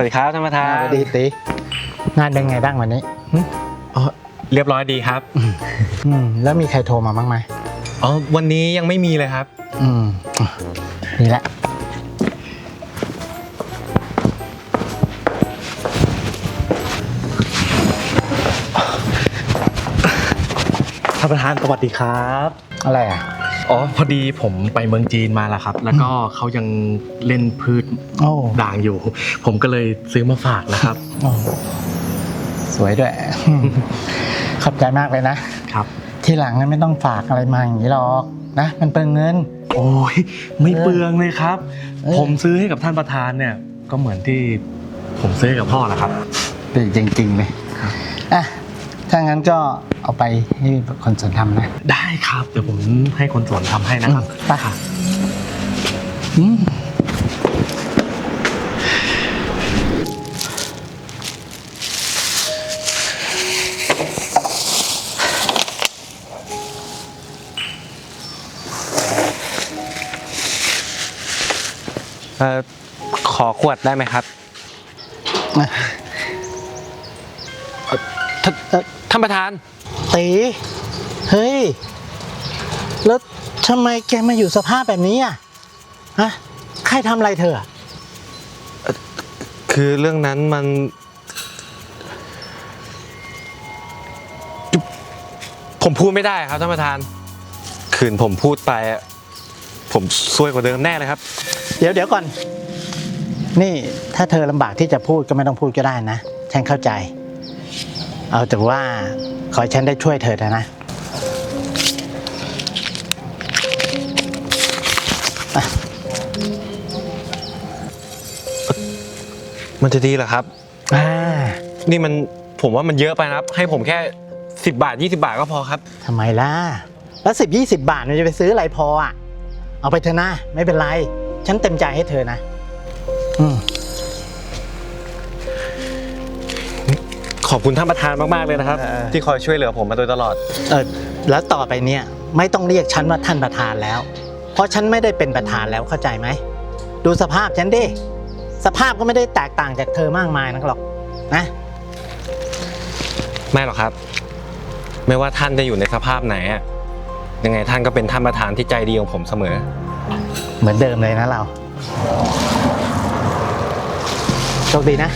วัสดีครับท่านประธานสวัสดีตีงานเป็นไงบ้างวันนี้อ๋อเรียบร้อยดีครับอืมแล้วมีใครโทรมาบ้างไหมอ๋อวันนี้ยังไม่มีเลยครับ อืมนี่แหละท่านประธานสวัสดีครับ อะไรอะ อ๋อพอดีผมไปเมืองจีนมาแล้วครับ แล้วก็เขายังเล่นพืชโอ้ด่างอยู่ ผมก็เลยซื้อมาฝากนะครับโอ้สวยด้วย ขอบใจมากเลยนะ ครับ ทีหลังนั้นไม่ต้องฝากอะไรมาอย่างนี้หรอกนะ มันเปลืองเงิน โอ้ยไม่เปลืองเลยครับ เออ ผมซื้อให้กับท่านประธานเนี่ย ก็เหมือนที่ผมซื้อให้กับพ่อแหละครับดีจริงๆเลยอะ ถ้างั้นก็เอาไปให้คนสวนทำนะได้ครับ เดี๋ยวผมให้คนสวนทำให้นะครับอืมไปค่ะอืมเอ่อขอขวดได้ไหมครับ ท่านประธาน ตีเฮ้ย แล้วทำไมแกมาอยู่สภาพแบบนี้อะฮะใครทำอะไรเธออะคือเรื่องนั้นมัน ผมพูดไม่ได้ครับท่านประธาน คืนผมพูดไปอะผมซวยกว่าเดิมแน่เลยครับ เดี๋ยวเดี๋ยวก่อน นี่ถ้าเธอลำบากที่จะพูดก็ไม่ต้องพูดก็ได้นะ ฉันเข้าใจ เอาแต่ว่าขอให้ฉันได้ช่วยเธอเถอะนะมันจะดีเหรอครับ อ่านี่มันผมว่ามันเยอะไปนะครับ ให้ผมแค่ 10 บาท 20 บาทก็พอครับ ทำไมล่ะ แล้วสิบยี่สิบบาทมันจะไปซื้ออะไรพออะ เอาไปเถอะนะ ไม่เป็นไร ฉันเต็มใจให้เธอนะ อืม ขอบคุณท่านประธานมากๆเลยนะครับเออที่คอยช่วยเหลือผมมาโดยตลอด เออแล้วต่อไปเนี่ยไม่ต้องเรียกฉันว่าท่านประธานแล้ว เพราะฉันไม่ได้เป็นประธานแล้วเข้าใจไหม ดูสภาพฉันดิ สภาพก็ไม่ได้แตกต่างจากเธอมากมายนักหรอกนะ ไม่หรอกครับ ไม่ว่าท่านจะอยู่ในสภาพไหนอะยังไงท่านก็เป็นท่านประธานที่ใจดีของผมเสมอ เหมือนเดิมเลยนะเราโชคดีนะ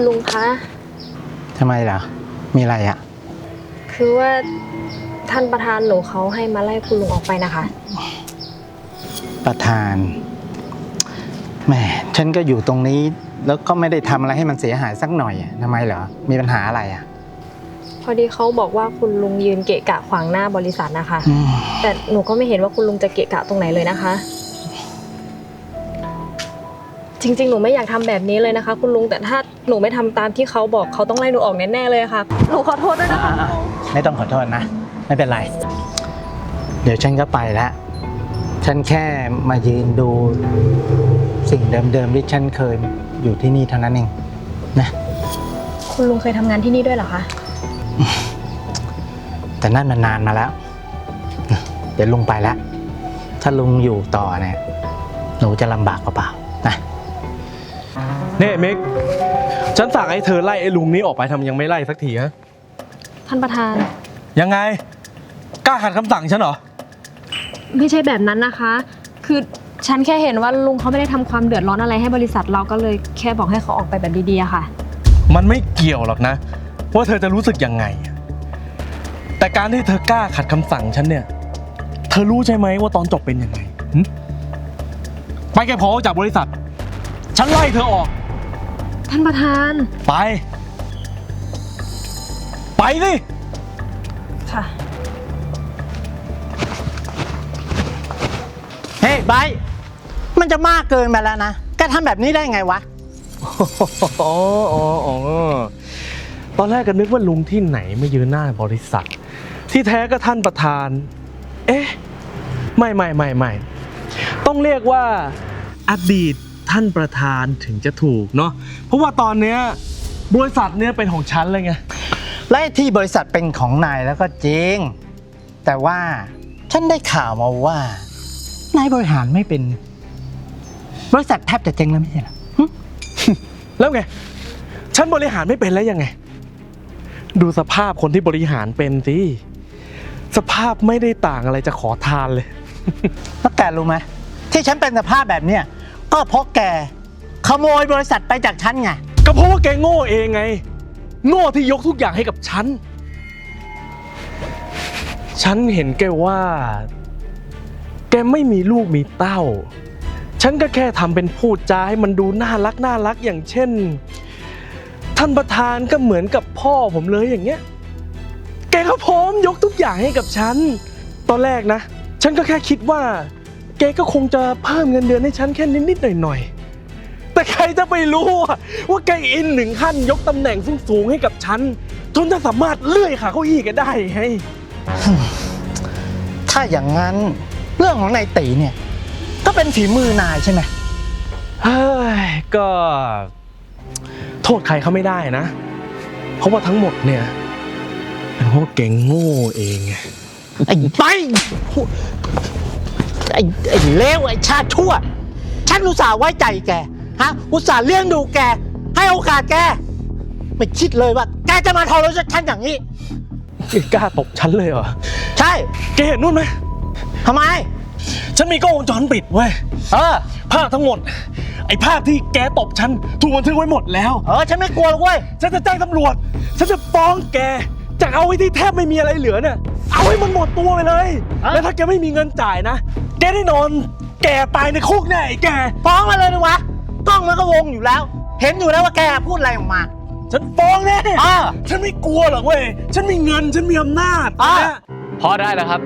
คุณลุงคะ ทำไมล่ะ มีอะไรอะ คือว่าท่านประธานหนูเขาให้มาไล่คุณลุงออกไปนะคะ ประธาน แหม ฉันก็อยู่ตรงนี้ แล้วก็ไม่ได้ทำอะไรให้มันเสียหายสักหน่อยอะทำไมเหรอ มีปัญหาอะไรอะพอดีเขาบอกว่าคุณลุงยืนเกะกะขวางหน้าบริษัทนะคะ อืมแต่หนูก็ไม่เห็นว่าคุณลุงจะเกะกะตรงไหนเลยนะคะ จริงๆ หนูไม่อยากทำแบบนี้เลยนะคะ คุณลุงแต่ถ้าหนูไม่ทำตามที่เขาบอกเขาต้องไล่หนูออกแน่ๆเลยค่ะ หนูขอโทษด้วยนะคะอะไม่ต้องขอโทษนะ ไม่เป็นไร เดี๋ยวฉันก็ไปแล้วฉันแค่มายืนดูสิ่งเดิมๆที่ฉันเคยอยู่ที่นี่เท่านั้นเองนะ คุณลุงเคยทำงานที่นี่ด้วยเหรอคะ แต่นั่นมันนานมาแล้ว เดี๋ยวลุงไปแล้ว ถ้าลุงอยู่ต่อเนี่ย หนูจะลำบากเปล่าๆนะ เน่มิกฉันสั่งให้เธอไล่ไอ้ลุงนี้ออกไปทำยังไม่ไล่สักทีฮะ ท่านประธาน ยังไง กล้าขัดคำสั่งฉันเหรอ ไม่ใช่แบบนั้นนะคะ คือฉันแค่เห็นว่าลุงเขาไม่ได้ทำความเดือดร้อนอะไรให้บริษัทเราก็เลยแค่บอกให้เขาออกไปแบบดีๆอะค่ะ มันไม่เกี่ยวหรอกนะ ว่าเธอจะรู้สึกยังไง แต่การที่เธอกล้าขัดคำสั่งฉันเนี่ย เธอรู้ใช่ไหมว่าตอนจบเป็นยังไงหึไปแกพอออกจากบริษัท ฉันไล่เธอออก ท่านประธาน ไป ไปสิค่ะ เฮ้ยไบร์ทมันจะมากเกินไปแล้วนะ แกทำแบบนี้ได้ไงวะอ๋ออ๋ออ๋อตอนแรกก็นึกว่าลุงที่ไหนไม่ยืนหน้าบริษัท ที่แท้ก็ท่านประธาน เอ๊ะ ไม่ไม่ไม่ไม่ต้องเรียกว่าอดีต ท่านประธานถึงจะถูกเนาะเพราะว่าตอนเนี้ยบริษัทเนี้ยเป็นของฉันเลยไงและไอ้ที่บริษัทเป็นของนายแล้วก็จริง แต่ว่าฉันได้ข่าวมาว่านายบริหารไม่เป็น บริษัทแทบจะเจ๊งแล้วไม่ใช่เหรอหึแล้วไงฉันบริหารไม่เป็นแล้วยังไง ดูสภาพคนที่บริหารเป็นสิสภาพไม่ได้ต่างอะไรจะขอทานเลย แล้วแกรู้ไหมที่ฉันเป็นสภาพแบบเนี้ย ก็เพราะแกขโมยบริษัทไปจากฉันไง ก็เพราะว่าแกโง่เองไง โง่ที่ยกทุกอย่างให้กับฉัน ฉันเห็นแกว่า แกไม่มีลูกมีเต้า ฉันก็แค่ทำเป็นพูดจาให้มันดูน่ารักน่ารักอย่างเช่น ท่านประธานก็เหมือนกับพ่อผมเลยอย่างเงี้ย แกก็พร้อมยกทุกอย่างให้กับฉัน ตอนแรกนะ ฉันก็แค่คิดว่า แกก็คงจะเพิ่มเงินเดือนให้ฉันแค่นิดๆหน่อยๆ แต่ใครจะไปรู้อะว่าแกอินหนึ่งขั้นยกตำแหน่งสูงๆให้กับฉันจนจะสามารถเลื่อยขาเก้าอี้แกได้ไง ถ้าอย่างนั้นเรื่องของนายตีเนี่ย ก็เป็นฝีมือนายใช่ไหมเฮ้ยก็โทษใครเขาไม่ได้นะ เพราะว่าทั้งหมดเนี่ยเป็นเพราะว่าแกโง่เองไง ไอ้ไป ไอ้ไอ้เลวไอ้ชาติชั่ว ฉันอุตส่าห์ไว้ใจแก ฮะ อุตส่าห์เลี้ยงดูแก ให้โอกาสแก ไม่คิดเลยว่า แกจะมาทรยศฉันอย่างนี้แกกล้าตบฉันเลยเหรอใช่ แกเห็นนู่นไหม ทำไม ฉันมีกล้องวงจรปิดเว้ย เออ ภาพทั้งหมด ไอ้ภาพที่แกตบฉัน ถูกบันทึกไว้หมดแล้ว เออ ฉันไม่กลัวหรอกเว้ย ฉันจะแจ้งตำรวจ ฉันจะฟ้องแก จากเอาไว้ที่แทบไม่มีอะไรเหลือเนี่ย เอาให้มันหมดตัวไปเลยเอ้ยแล้วถ้าแกไม่มีเงินจ่ายนะ แกได้นอน แกตายในคุกแน่ไอ้แก ฟ้องมาเลยดีวะกล้องมันก็วงอยู่แล้ว เห็นอยู่แล้วว่าแกพูดอะไรออกมา ฉันฟ้องแน่อ่า ฉันไม่กลัวหรอกเว้ย ฉันมีเงิน ฉันมีอำนาจอ่านะพอได้แล้วครับ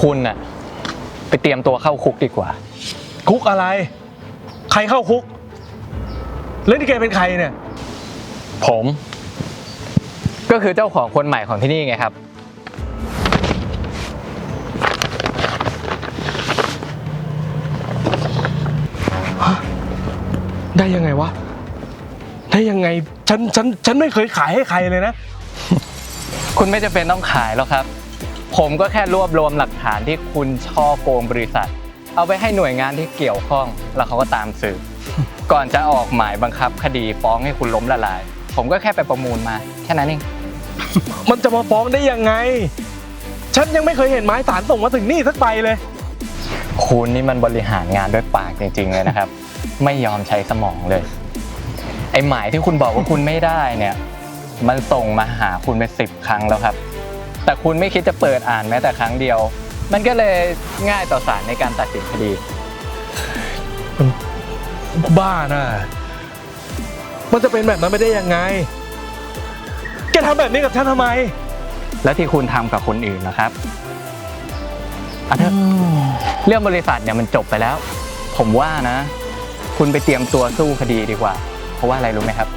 คุณน่ะ ไปเตรียมตัวเข้าคุกดีกว่า คุกอะไร ใครเข้าคุก แล้วนี่แกเป็นใครเนี่ย ผม ก็คือเจ้าของคนใหม่ของที่นี่ไงครับ ได้ยังไงวะ ได้ยังไง ฉัน ฉัน ฉันไม่เคยขายให้ใครเลยนะ คุณไม่จำเป็นต้องขายหรอกครับ ผมก็แค่รวบรวมหลักฐานที่คุณช่อโกงบริษัท เอาไปให้หน่วยงานที่เกี่ยวข้อง แล้วเขาก็ตามสืบ ก่อนจะออกหมายบังคับคดีฟ้องให้คุณล้มละลาย ผมก็แค่ไปประมูลมา แค่นั้นเอง มันจะมาฟ้องได้ยังไง ฉันยังไม่เคยเห็นไม้สารส่งมาถึงนี่สักใบเลย คุณนี่มันบริหารงานด้วยปากจริง ๆ เลยนะครับ ไม่ยอมใช้สมองเลย ไอ้หมายที่คุณบอกว่าคุณไม่ได้เนี่ย มันส่งมาหาคุณไปสิบครั้งแล้วครับ แต่คุณไม่คิดจะเปิดอ่านแม้แต่ครั้งเดียว มันก็เลยง่ายต่อศาลในการตัดสินคดีบ้าน่ะ มันจะเป็นแบบนั้นไม่ได้ยังไงแกทำแบบนี้กับฉันทำไม แล้วที่คุณทำกับคนอื่นนะครับอะเถอะเรื่องบริษัทเนี่ยมันจบไปแล้ว ผมว่านะ คุณไปเตรียมตัวสู้คดีดีกว่า เพราะว่าอะไรรู้ไหมครับ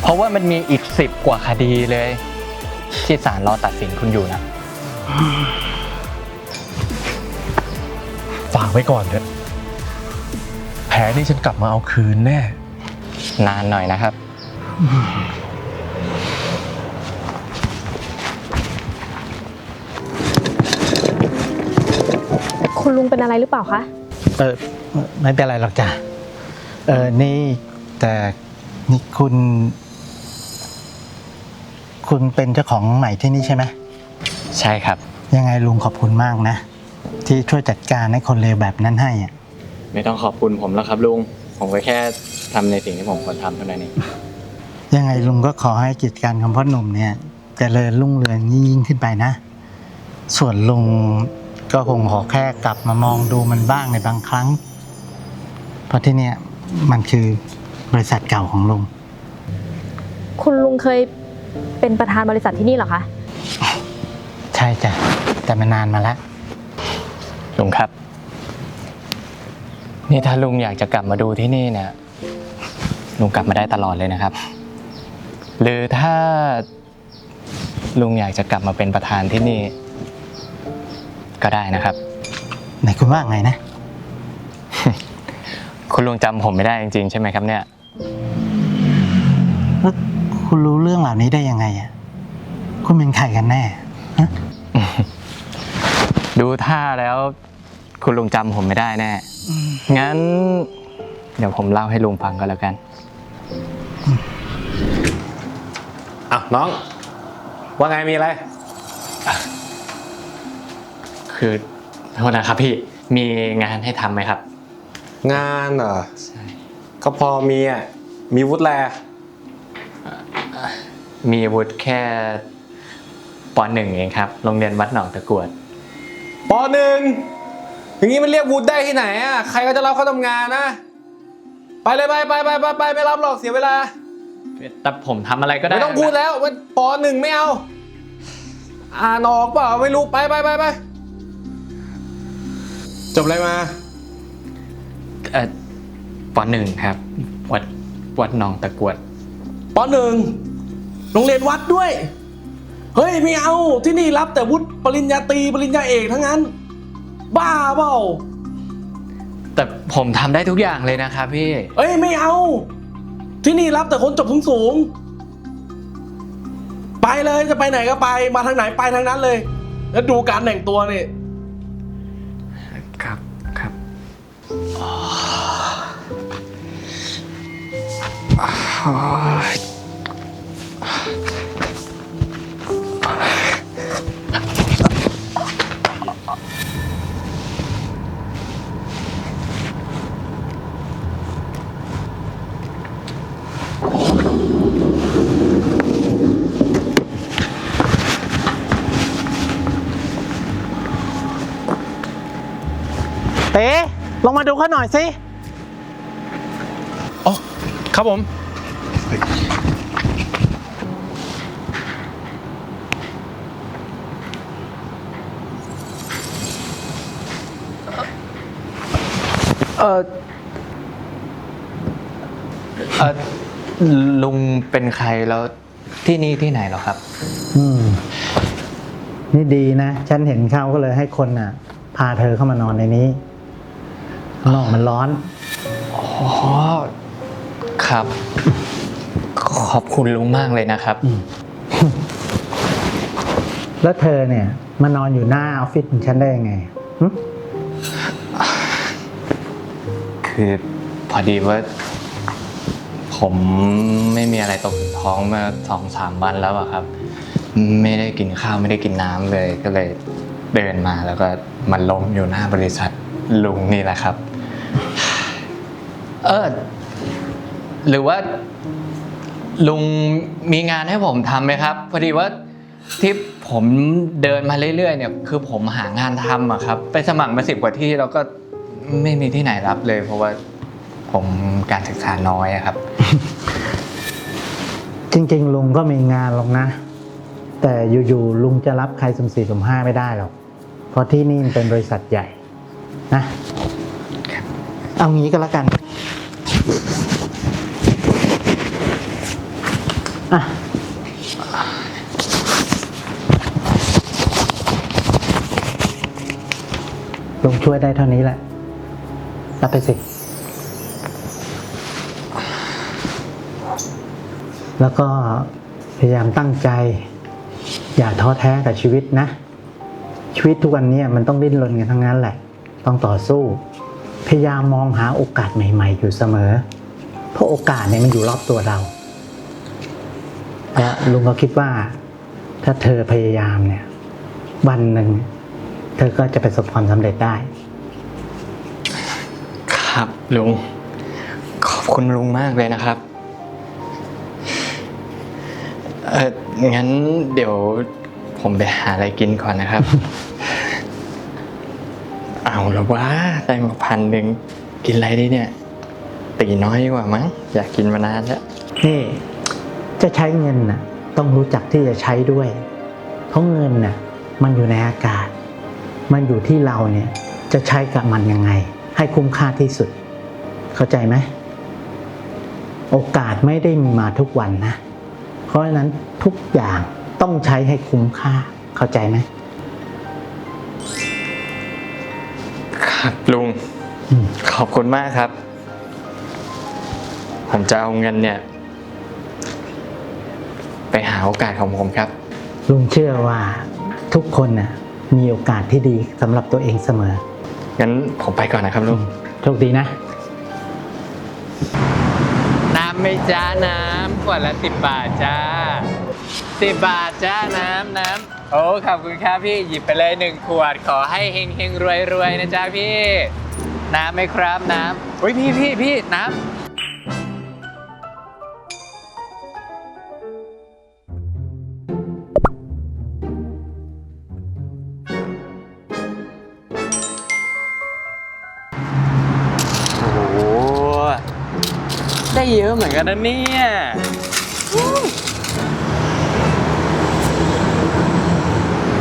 เพราะว่ามันมีอีกสิบกว่าคดีเลย ที่ศาลรอตัดสินคุณอยู่นะฝากไว้ก่อนเถอะแผลนี่ฉันกลับมาเอาคืนแน่ นานหน่อยนะครับ คุณลุงเป็นอะไรหรือเปล่าคะ เออไม่เป็นไรหรอกจ้ะเออนี่แต่นี่คุณ คุณเป็นเจ้าของใหม่ที่นี่ใช่ไหมใช่ครับ ยังไงลุงขอบคุณมากนะ ที่ช่วยจัดการให้คนเลวแบบนั้นให้อะไม่ต้องขอบคุณผมแล้วครับลุง ผมก็แค่ทำในสิ่งที่ผมควรทำเท่านั้นเองยังไงลุงก็ขอให้กิจการของพ่อหนุ่มเนี่ยเจริญรุ่งเรืองยิ่งขึ้นไปนะ ส่วนลุง ก็คงขอแค่กลับมามองดูมันบ้างในบางครั้ง เพราะที่เนี่ยมันคือบริษัทเก่าของลุง คุณลุงเคยเป็นประธานบริษัทที่นี่เหรอคะ ใช่จ้ะ แต่มันนานมาแล้ว ลุงครับ นี่ถ้าลุงอยากจะกลับมาดูที่นี่เนี่ย ลุงกลับมาได้ตลอดเลยนะครับ หรือถ้าลุงอยากจะกลับมาเป็นประธานที่นี่ ก็ได้นะครับ ไหนคุณว่าไงนะ คุณลุงจำผมไม่ได้จริงๆ ใช่ไหมครับเนี่ย แล้วคุณรู้เรื่องเหล่านี้ได้ยังไงอะ คุณเป็นใครกันแน่ฮะดูท่าแล้ว คุณลุงจำผมไม่ได้แน่ งั้น เดี๋ยวผมเล่าให้ลุงฟังก็แล้วกัน อะน้อง ว่าไงมีอะไร คือโทษนะครับพี่มีงานให้ทำไหมครับ งานเหรอใช่ก็พอมีอะมีวุฒิแลมีวุฒิแค่ปหนึ่งเองครับโรงเรียนวัดหนองตะกรวดปหนึ่งอย่างนี้มันเรียกวุฒิได้ที่ไหนอะใครก็จะรับเข้าทำงานนะ ไปเลยไปไปไปไปไปไม่รับหรอกเสียเวลาแต่ผมทำอะไรก็ได้ไม่ต้องพูดแล้วมันปหนึ่งไม่เอา อ่านออกเปล่าไม่รู้ไปไปไปไป จบอะไรมา เออปหนึ่งครับ วัดวัดหนองตะกรวด ปหนึ่งโรงเรียนวัดด้วย เฮ้ยไม่เอาที่นี่รับแต่วุฒิปริญญาตรีปริญญาเอกทั้งนั้น บ้าเปล่าแต่ผมทำได้ทุกอย่างเลยนะครับพี่ เอ้ยไม่เอา ที่นี่รับแต่คนจบสูงๆไปเลยจะไปไหนก็ไปมาทางไหนไปทางนั้นเลย แล้วดูการแต่งตัวนี่ เต๋ลงมาดูเขาหน่อยสิ อ๋อ ครับผม เออเออลุงเป็นใครแล้วที่นี่ที่ไหนเหรอครับ อืม นี่ดีนะ ฉันเห็นเขาก็เลยให้คนอะ พาเธอเข้ามานอนในนี้ข้างนอกมันร้อน อ๋อ ครับ ขอบคุณลุงมากเลยนะครับ แล้วเธอเนี่ย มานอนอยู่หน้าออฟฟิศของฉันได้ยังไงหึ คือพอดีว่า ผมไม่มีอะไรตกถึงท้องมาสองสามวันแล้วอะครับ ไม่ได้กินข้าวไม่ได้กินน้ำเลย ก็เลยเดินมาแล้วก็มันล้มอยู่หน้าบริษัทลุงนี่แหละครับ เออหรือว่า ลุงมีงานให้ผมทำไหมครับ พอดีว่าที่ผมเดินมาเรื่อยๆเนี่ย คือผมหางานทำอะครับ ไปสมัครมาสิบกว่าที่แล้วก็ ไม่มีที่ไหนรับเลย เพราะว่าผมการศึกษาน้อยอะครับ จริงๆ ลุงก็มีงานหรอกนะ แต่อยู่ๆลุงจะรับใครสมสี่สมห้าไม่ได้หรอก เพราะที่นี่มันเป็นบริษัทใหญ่นะเอางี้ก็แล้วกันอะลุงช่วยได้เท่านี้แหละ รับไปสิ แล้วก็พยายามตั้งใจ อย่าท้อแท้กับชีวิตนะ ชีวิตทุกวันนี้มันต้องดิ้นรนกันทั้งนั้นแหละ ต้องต่อสู้ พยายามมองหาโอกาสใหม่ ๆ อยู่เสมอ เพราะโอกาสเนี่ยมันอยู่รอบตัวเราและลุงก็คิดว่า ถ้าเธอพยายามเนี่ย วันหนึ่งเธอก็จะประสบความสำเร็จได้ ครับลุง ขอบคุณลุงมากเลยนะครับ เอองั้นเดี๋ยวผมไปหาอะไรกินก่อนนะครับ เอาละว่าได้มาพันหนึ่งกินอะไรดีเนี่ย ตีน้อยดีกว่ามั้ง อยากกินมานานแล้ว นี่จะใช้เงินน่ะ ต้องรู้จักที่จะใช้ด้วย เพราะเงินน่ะ มันอยู่ในอากาศ มันอยู่ที่เราเนี่ยจะใช้กับมันยังไง ให้คุ้มค่าที่สุด เข้าใจไหม โอกาสไม่ได้มีมาทุกวันนะ เพราะฉะนั้นทุกอย่างต้องใช้ให้คุ้มค่า เข้าใจไหมครับลุงอืมขอบคุณมากครับ ผมจะเอาเงินเนี่ย ไปหาโอกาสของผมครับ ลุงเชื่อว่าทุกคนน่ะมีโอกาสที่ดีสำหรับตัวเองเสมอ งั้นผมไปก่อนนะครับลุงโชคดีนะ น้ำไม่จ้าน้ำขวดละสิบบาทจ้าสิบบาทจ้าน้ำน้ำโอ้ขอบคุณครับพี่หยิบไปเลยหนึ่งขวดขอให้เฮงเฮงรวยรวยนะจ้าพี่ น้ำไหมครับน้ำเฮ้ยพี่พี่พี่น้ำ กันนะเนี่ย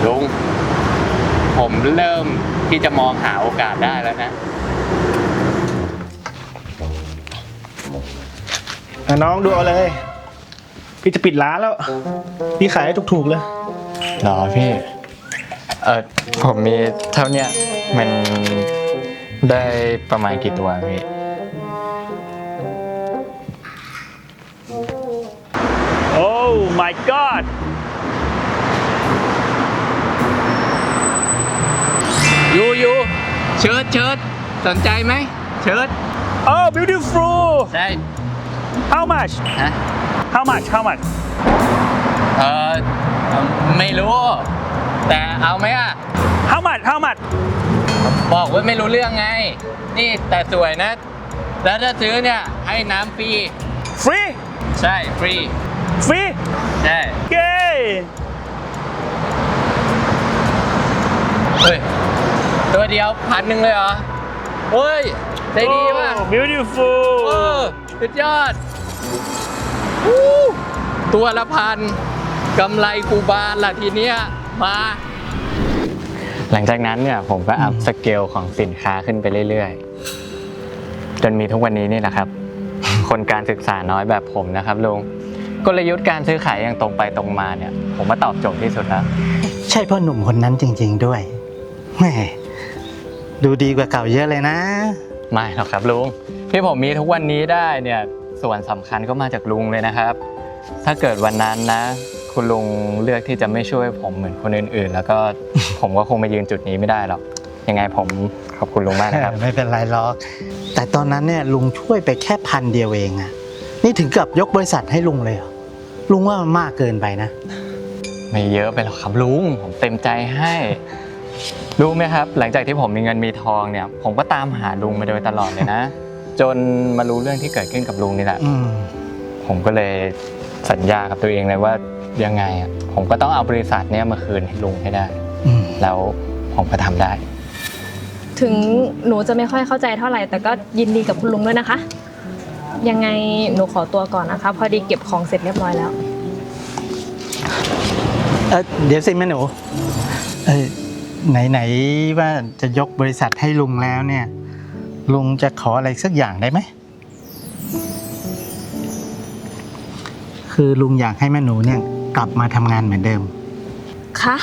ลุงผมเริ่มที่จะมองหาโอกาสได้แล้วนะอะน้องดูเอาเลย พี่จะปิดร้านแล้ว พี่ขายให้ถูกๆเลย หรอพี่ เออผมมีเท่าเนี้ยมันได้ประมาณกี่ตัวพี่ my god ยูยูเชิดเชิดสนใจไหมเชิด oh beautiful ใช่ how much ฮะ how much how much เออไม่รู้ แต่เอาไหมอะ how much how much บอกว่าไม่รู้เรื่องไง นี่แต่สวยนะ แล้วถ้าซื้อเนี่ย ให้น้ำฟรี free ใช่ ฟรี free ใช่เย้เฮ้ย ตัวเดียวพันหนึ่งเลยเหรอ เฮ้ยได้ดีป่ะโอ้ beautiful เออสุดยอดอู้ตัวละพันกำไรกูบานละทีเนี้ยมาหลังจากนั้นเนี่ยผมก็อัพสเกลของสินค้าขึ้นไปเรื่อยๆ จนมีทุกวันนี้นี่แหละครับ คนการศึกษาน้อยแบบผมนะครับลุง กลยุทธ์การซื้อขายอย่างตรงไปตรงมาเนี่ย ผมมาตอบโจทย์ที่สุดแล้ว ใช่พ่อหนุ่มคนนั้นจริง ๆด้วยแหม่ดูดีกว่าเก่าเยอะเลยนะ ไม่หรอกครับลุงที่ผมมีทุกวันนี้ได้เนี่ยส่วนสำคัญก็มาจากลุงเลยนะครับ ถ้าเกิดวันนั้นนะ คุณลุงเลือกที่จะไม่ช่วยผมเหมือนคนอื่นๆ แล้วก็ ผมก็คงมายืนจุดนี้ไม่ได้หรอกยังไงผมขอบคุณลุงมากนะครับ ไม่เป็นไรหรอก แต่ตอนนั้นเนี่ยลุงช่วยไปแค่พันเดียวเองอะ นี่ถึงกับยกบริษัทให้ลุงเลยเหรอลุงว่ามันมากเกินไปนะ ไม่เยอะไปหรอกครับลุงผมเต็มใจให้รู้ไหมครับ หลังจากที่ผมมีเงินมีทองเนี่ย ผมก็ตามหาลุงมาโดยตลอดเลยนะ จนมารู้เรื่องที่เกิดขึ้นกับลุงนี่แหละ อืม ผมก็เลยสัญญากับตัวเองเลยว่ายังไงอะผมก็ต้องเอาบริษัทเนี้ยมาคืนให้ลุงให้ได้ อืม แล้วผมก็ทำได้ ถึงหนูจะไม่ค่อยเข้าใจเท่าไหร่ แต่ก็ยินดีกับคุณลุงด้วยนะคะ ยังไงหนูขอตัวก่อนนะคะ พอดีเก็บของเสร็จเรียบร้อยแล้วเออเดี๋ยวสิแม่หนูเออไหนๆว่าจะยกบริษัทให้ลุงแล้วเนี่ย ลุงจะขออะไรสักอย่างได้ไหม คือลุงอยากให้แม่หนูเนี่ยกลับมาทำงานเหมือนเดิม คะ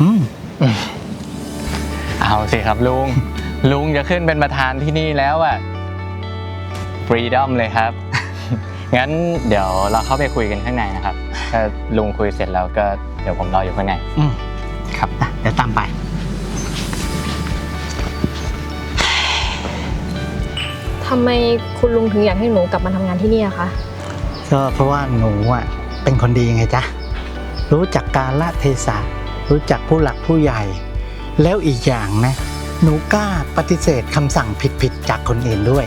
อืม เอาสิครับลุง ลุงจะขึ้นเป็นประธานที่นี่แล้วอะ ฟรีดอมเลยครับ งั้นเดี๋ยวเราเข้าไปคุยกันข้างในนะครับถ้าลุงคุยเสร็จแล้วก็เดี๋ยวผมรออยู่ข้างในอืมครับอะเดี๋ยวตามไป ทำไมคุณลุงถึงอยากให้หนูกลับมาทำงานที่นี่อะคะ ก็เพราะว่าหนูอะเป็นคนดีไงจ๊ะ รู้จักการละเทศะรู้จักผู้หลักผู้ใหญ่ แล้วอีกอย่างนะ หนูกล้าปฏิเสธคำสั่งผิดๆจากคนอื่นด้วย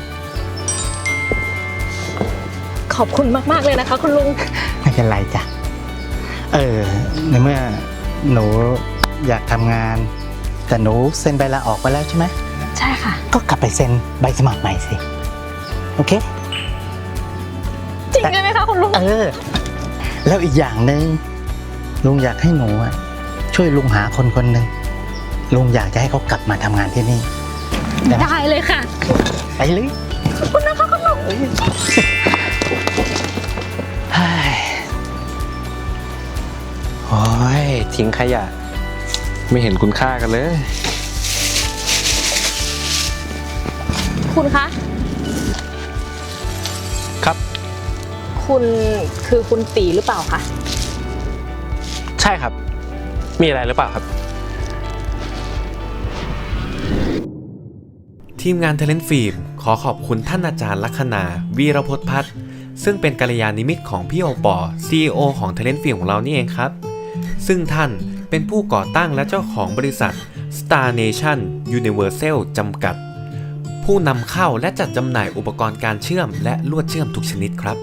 ขอบคุณมาก ๆ เลยนะคะ คุณลุง ไม่เป็นไรจ้ะ เออ ในเมื่อหนูอยากทำงาน แต่หนูเซ็นใบลาออกไปแล้วใช่ไหม ใช่ค่ะ ก็กลับไปเซ็นใบสมัครใหม่สิ โอเค จริงใช่ไหมคะคุณลุง เออ แล้วอีกอย่างหนึ่งลุงอยากให้หนูอะช่วยลุงหาคนคนหนึ่งลุงอยากจะให้เขากลับมาทำงานที่นี่ ได้ไหมได้เลยค่ะ ไปเลย ขอบคุณนะคะคุณลุงเฮ้ย โอ้ยทิ้งขยะ ไม่เห็นคุณค่ากันเลย คุณคะ ครับ คุณคือคุณตีหรือเปล่าคะใใช่ครับ มีอะไรหรือเปล่าครับ ทีมงานเทเลนฟิล์มขอขอบคุณท่านอาจารย์ลัคนาวีรพจน์พัฒน์ ซึ่งเป็นกัลยาณมิตรของพี่โอปอ CEO ของเทเลนฟิล์ของเรานี่เองครับ ซึ่งท่านเป็นผู้ก่อตั้งและเจ้าของบริษัท Star Nation Universal จำกัด ผู้นำเข้าและจัดจำหน่ายอุปกรณ์การเชื่อมและลวดเชื่อมทุกชนิดครับ